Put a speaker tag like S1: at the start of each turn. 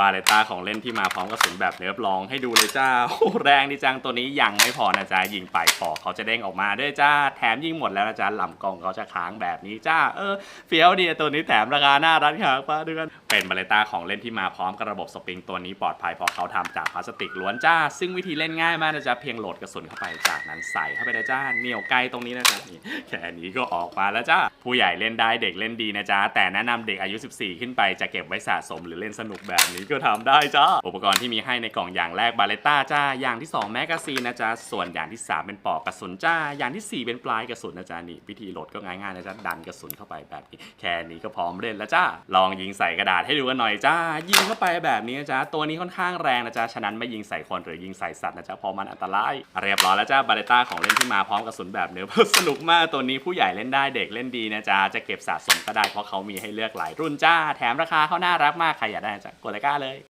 S1: บาเลต้าของเล่นที่มาพร้อมกระสุนแบบเนิร์ฟลองให้ดูเลยจ้าโอ้แรงดีจังตัวนี้ยังไม่พอนะจ๊ะยิงไปปอกเขาจะเด้งออกมาด้วยจ้าแถมยิงหมดแล้วนะจ๊ะลำกองเขาจะค้างแบบนี้จ้าเออเฟี้ยวดีตัวนี้แถมราคาหน้ารัดครับป้าเดือนเป็นบาเลต้าของเล่นที่มาพร้อมกับระบบสปริงตัวนี้ปลอดภัยเพราะเขาทำจากพลาสติกล้วนจ้า ซึ่งวิธีเล่นง่ายมากนะจ๊ะเพียงโหลดกระสุนเข้าไปจากนั้นใส่เข้าไปนะจ้าเหนียวไกลตรงนี้นะจ๊ะนี่แค่นี้ก็ออกมาแล้วจ้าผู้ใหญ่เล่นได้เด็กเล่นดีนะจ๊ะแต่แนะนำเด็กอายุ 14 ขึ้นไปจะเก็บไว้สะสมหรือเล่นสนุกแบบนี้ก็ทำได้จ้า อุปกรณ์ที่มีให้ในกล่องอย่างแรกบาเลต้าจ้า อย่างที่2แมกกาซีนนะจ๊ะ ส่วนอย่างที่ 3 เป็นปอกกระสุนจ้า อย่างทีสี่ 4 เป็นปลายกระสุนนะจ๊ะนี่วิธีโหลดก็ง่ายๆนะจ๊ะดันกระสุนเข้าไปแบบนี้ แค่นี้ก็พร้อมเล่นแล้วจ้า ลองยิงใส่กระดาษให้ดูกันหน่อยจ้า ยิงเข้าไปแบบนี้นะจ๊ะ ตัวนี้ค่อนข้างแรงนะจ๊ะ ฉะนั้นไม่ยิงใส่คนหรือยิงใส่สัตว์นะจ๊ะ เพราะมันอันตราย เรียบร้อยแล้วจ้าบาเลต้าของเล่นที่มาพร้อมกระสุนแบบเนื้อสนุกมากตัวนี้ผู้ใหญ่เล่นได้เด็กเล่นดีนะจ๊ะจะเก็บสะสมก็ได้เพราะเขามีให้เลือกหลายรุ่นจ้า แถมราคาเขาน่ารักมากใครอยากได้จ๊ะกดเลยก้าเลย